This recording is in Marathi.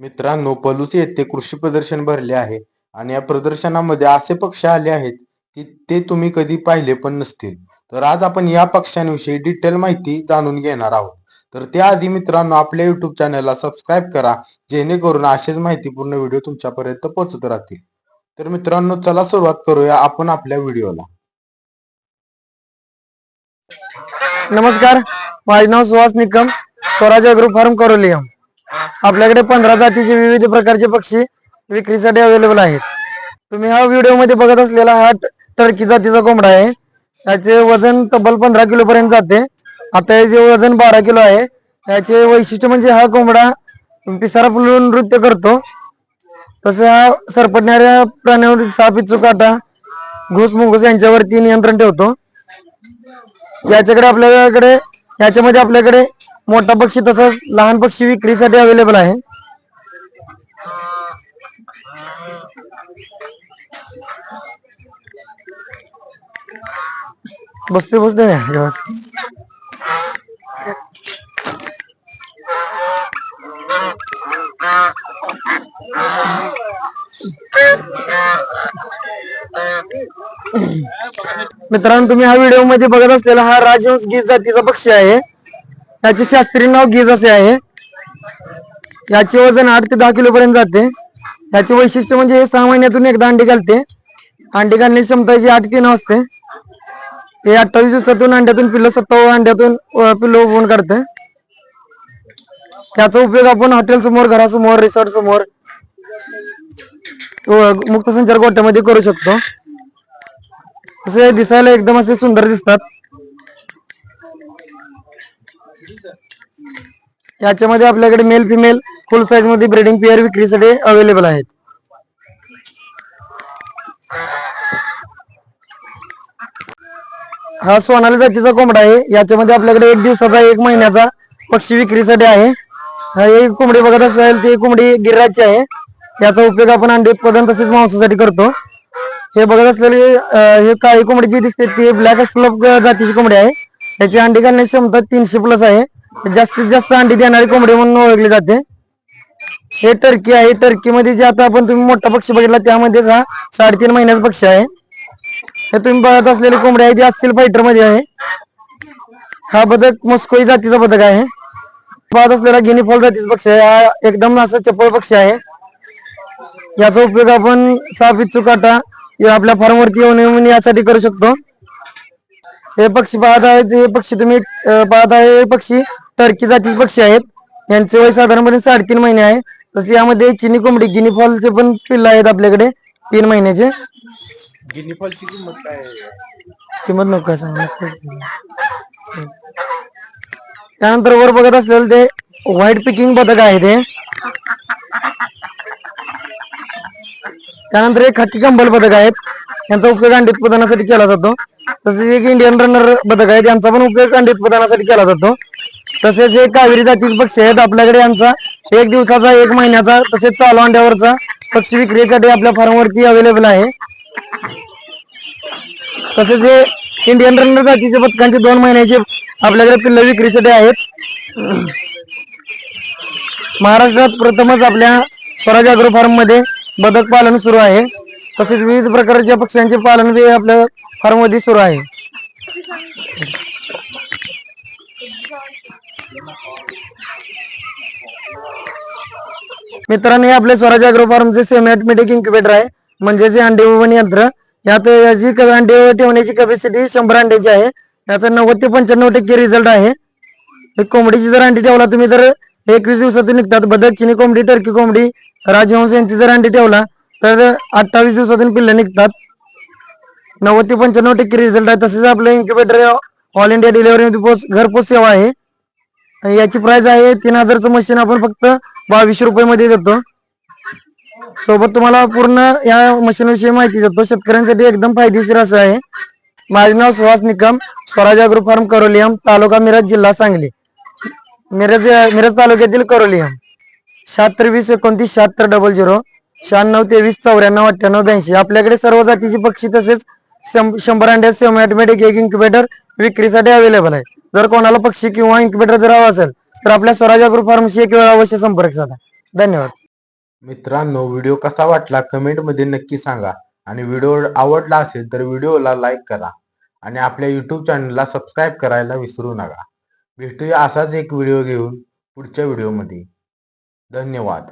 मित्रांनो पलूस येथे कृषी प्रदर्शन भरले आहे आणि या प्रदर्शनामध्ये असे पक्ष आले आहेत की ते तुम्ही कधी पाहिले पण नसतील. तर आज आपण या पक्ष्यांविषयी डिटेल माहिती जाणून घेणार आहोत. तर त्याआधी मित्रांनो आपल्या युट्यूब चॅनलला सबस्क्राईब करा जेणेकरून असेच माहितीपूर्ण व्हिडिओ तुमच्यापर्यंत पोहोचत राहतील. तर मित्रांनो चला सुरुवात करूया आपण आपल्या व्हिडिओला नमस्कार माझे नाव सुहास निकम स्वराज अग्रो फार्म करोलियम. आपल्याकडे पंधरा जातीचे विविध प्रकारचे पक्षी विक्रीसाठी अवेलेबल आहेत. तुम्ही हा व्हिडिओमध्ये बघत असलेला हा टर्की जातीचा कोंबडा आहे. त्याचे वजन तब्बल पंधरा किलो पर्यंत जाते. आता याचे वजन बारा किलो आहे याचे वैशिष्ट्य म्हणजे हा कोंबडा पिसारा फुलून नृत्य करतो. तसे हा सरपटणाऱ्या प्राण्यावर साप इच्छू काटा घुस मुंगूस यांच्यावरती नियंत्रण ठेवतो. याच्याकडे आपल्याकडे याच्यामध्ये आपल्याकडे मोठा पक्षी तसंच लहान पक्षी विक्रीसाठी अवेलेबल आहे. बसते बसते मित्रांनो तुम्ही हा व्हिडिओमध्ये बघत असलेला हा राजहंस गीत जातीचा पक्षी आहे. याचे शास्त्रीय नाव गीज असे आहे. याचे वजन आठ ते दहा किलो पर्यंत जाते. याचे वैशिष्ट्य म्हणजे हे सहा महिन्यातून एकदा अंडी घालते. अंडी घालण्याची क्षमता जी आठ तीन असते. हे अठ्ठावीस दिवसातून अंड्यातून पिल्लो सत्तावन्न अंड्यातून पिल्लो उभून काढते. त्याचा उपयोग आपण हॉटेल समोर घरासमोर रिसॉर्ट समोर मुक्त संचार गोट्यामध्ये करू शकतो. तसे दिसायला एकदम असे सुंदर दिसतात. याच्यामध्ये आपल्याकडे मेल फिमेल फुल साईजमध्ये ब्रीडिंग पेअर विक्रीसाठी अवेलेबल आहेत. हा सोनाली जातीचा कोंबडा आहे. याच्यामध्ये आपल्याकडे एक दिवसाचा एक महिन्याचा पक्षी विक्रीसाठी आहे. हा एक कोंबडी बघत असेल ती कोंबडी गिर्राची आहे. याचा उपयोग आपण अंडी उत्पादन तसेच मांसासाठी करतो. हे बघत असलेली हे काळी कोंबडी जी दिसते ती ब्लॅक स्लप जातीची कोंबडी आहे. याची अंडी घालण्याची क्षमता तीनशे प्लस आहे. जास्तीत जास्त अंडी देणारी कोंबडी म्हणून ओळखली जाते. हे टर्की आहे. टर्कीमध्ये जे आता आपण तुम्ही मोठा पक्षी बघितला त्यामध्येच हा साडेतीन महिन्याचा पक्षी आहे. हे तुम्ही बघत असलेली कोंबडी आहे ती असतील फायटरमध्ये आहे. हा बदक मस्कोई जातीचा बदक आहे. पाहत असलेला गिनी फॉल जातीचा पक्षी आहे. हा एकदम असा चपळ पक्षी आहे. याचा उपयोग आपण साफ इच्छू काटा आपल्या फॉर्मवरती येऊन येऊन यासाठी करू शकतो. हे पक्षी पाहत आहेत हे पक्षी तुम्ही पाहत आहे हे पक्षी टर्की जातीचे पक्षी आहेत. यांचे वय साधारणपणे साडेतीन महिने आहे. तसे यामध्ये चिनी कोंबडी गिनी फॉलचे पण पिल्ल आहेत आपल्याकडे तीन महिन्याचे. गिनीफॉलची किंमत काय किंमत नको काय सांगू त्यानंतर वर बघत असलेलं ते व्हाईट पिकिंग बदक आहे ते. त्यानंतर एक हत्ती कंबल बदक आहेत. यांचा उपयोग अंडी उत्पादनासाठी केला जातो. तसेच एक इंडियन रनर बदक आहे यांचा पण उपयोग अंडी उत्पादनासाठी केला जातो. तसेच एक कावेरी जातीचे पक्षी आहेत आपल्याकडे यांचा. एक दिवसाचा एक महिन्याचा तसेच चालू अंड्यावरचा पक्षी विक्रीसाठी आपल्या फार्मवरती अवेलेबल आहे. तसेच हे इंडियन रनर जातीचे पथकांचे दोन महिन्याचे आपल्याकडे पिल्ल विक्रीसाठी आहेत. महाराष्ट्रात प्रथमच आपल्या स्वराज अग्रो फार्ममध्ये बदक पालन सुरू आहे. तसेच विविध प्रकारच्या पक्ष्यांचे पालन बी आपल्या फार्ममध्ये सुरू आहे. मित्रांनो हे आपले स्वराज अग्रो फार्मचे सेमी ऑटोमॅटिक इन्क्युबेटर आहे. म्हणजे जे अंडे उभन यंत्र. यात याची अंडे ठेवण्याची कॅपॅसिटी शंभर अंड्याची आहे. याचा नव्वद ते पंच्याण्णव टक्के रिझल्ट आहे. कोंबडीची जर अंडी ठेवला तुम्ही तर एकवीस दिवसातून निघतात. बदक चिनी कोंबडी टर्की कोंबडी राजहंस यांची जर अंडी ठेवला तर अठ्ठावीस दिवसातून पिल्ले निघतात. नव्वद ते पंच्याण्णव टक्के रिझल्ट आहे. तसेच आपलं इन्क्युबेटर ऑल इंडिया डिलिव्हरी पोच घरपोच सेवा आहे. याची प्राइस आहे तीन हजारचं मशीन आपण फक्त बावीसशे रुपये मध्ये देतो. सोबत तुम्हाला पूर्ण या मशीन विषयी माहिती देतो. शेतकऱ्यांसाठी एकदम फायदेशीर असं आहे. माझे नाव सुहास निकम. स्वराज अग्रो फार्म करोलियम तालुका मिरज जिल्हा सांगली. मिरज मिरज तालुक्यातील करोलियम. शहात्तर वीस एकोणतीस शहात्तर डबल झिरो शहाण्णव तेवीस चौऱ्याण्णव अठ्ठ्याण्णव ब्याऐंशी. आपल्याकडे सर्व जातीची पक्षी तसेच शंभर अंड्या सेम ऍटोमॅटिक एक इन्क्युबेटर विक्रीसाठी अवेलेबल आहे. जर कोणाला पक्षी किंवा इन्क्युबेटर जर हवा असेल तर आपल्या स्वराज ग्रुप फार्मशी एक वेळा अवश्य संपर्क साधा. धन्यवाद. मित्रांनो व्हिडिओ कसा वाटला कमेंटमध्ये नक्की सांगा. आणि व्हिडिओ आवडला असेल तर व्हिडिओला लाईक करा. आणि आपल्या यूट्यूब चॅनलला सबस्क्राईब करायला विसरू नका. भेटूया असाच एक व्हिडिओ घेऊन पुढच्या व्हिडिओमध्ये धन्यवाद.